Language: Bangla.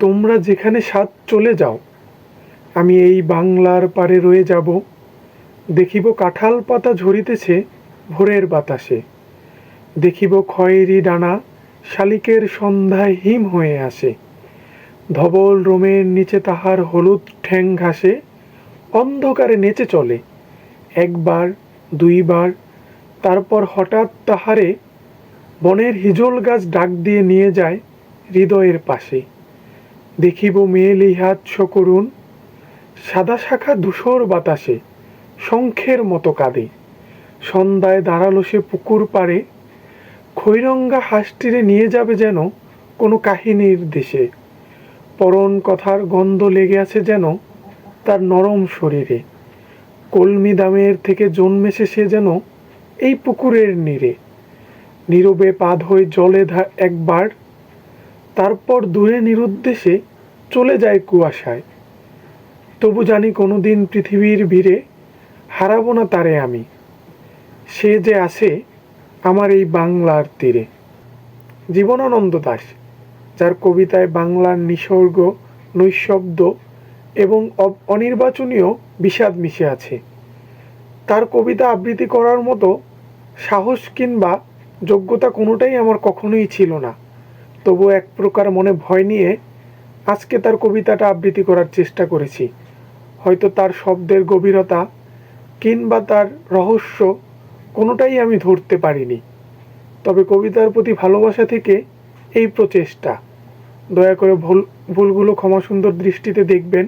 তোমরা যেখানে সাত চলে যাও, আমি এই বাংলার পারে রয়ে যাব। দেখিব কাঁঠাল পাতা ঝরিতেছে ভোরের বাতাসে। দেখিব খয়েরি ডানা শালিকের সন্ধ্যায় হিম হয়ে আসে। ধবল রোমের নিচে তাহার হলুদ ঠ্যাং ঘাসে, অন্ধকারে নেচে চলে। একবার, দুইবার, তারপর হঠাৎ তাহারে বনের হিজল গাছ ডাক দিয়ে নিয়ে যায় হৃদয়ের পাশে। দেখিব মেয়েলি হাত সকরুণ সাদা শাখা ধূসর বাতাসে, শঙ্খের মতো কাঁদে। সন্ধ্যায় দাঁড়াল সে পুকুর পাড়ে। খৈরঙ্গা হাঁসটিরে নিয়ে যাবে যেন কোনো কাহিনীর দেশে। পরন কথার গন্ধ লেগে আছে যেন তার নরম শরীরে। কলমি দামের থেকে জন্মেছে সে যেন এই পুকুরের নীরে। নীরবে পাদ হয়ে জলে একবার, তারপর দূরে নিরুদ্দেশে চলে যায় কুয়াশায়। তবু জানি কোনো দিন পৃথিবীর ভিড়ে হারাবো না তারে আমি। সে যে আসে আমার এই বাংলার তীরে। জীবনানন্দ দাস, যার কবিতায় বাংলার নিসর্গ, নৈশব্দ এবং অনির্বাচনীয় বিষাদ মিশে আছে। তার কবিতা আবৃত্তি করার মতো সাহস কিংবা যোগ্যতা কোনোটাই আমার কখনোই ছিল না। তবু এক প্রকার মনে ভয় নিয়ে আজকে তার কবিতাটা আবৃত্তি করার চেষ্টা করেছি। হয়তো তার শব্দের গভীরতা কিংবা তার রহস্য কোনোটাই আমি ধরতে পারিনি। তবে কবিতার প্রতি ভালোবাসা থেকে এই প্রচেষ্টা। দয়া করে ভুল ভুলগুলো ক্ষমা সুন্দর দৃষ্টিতে দেখবেন।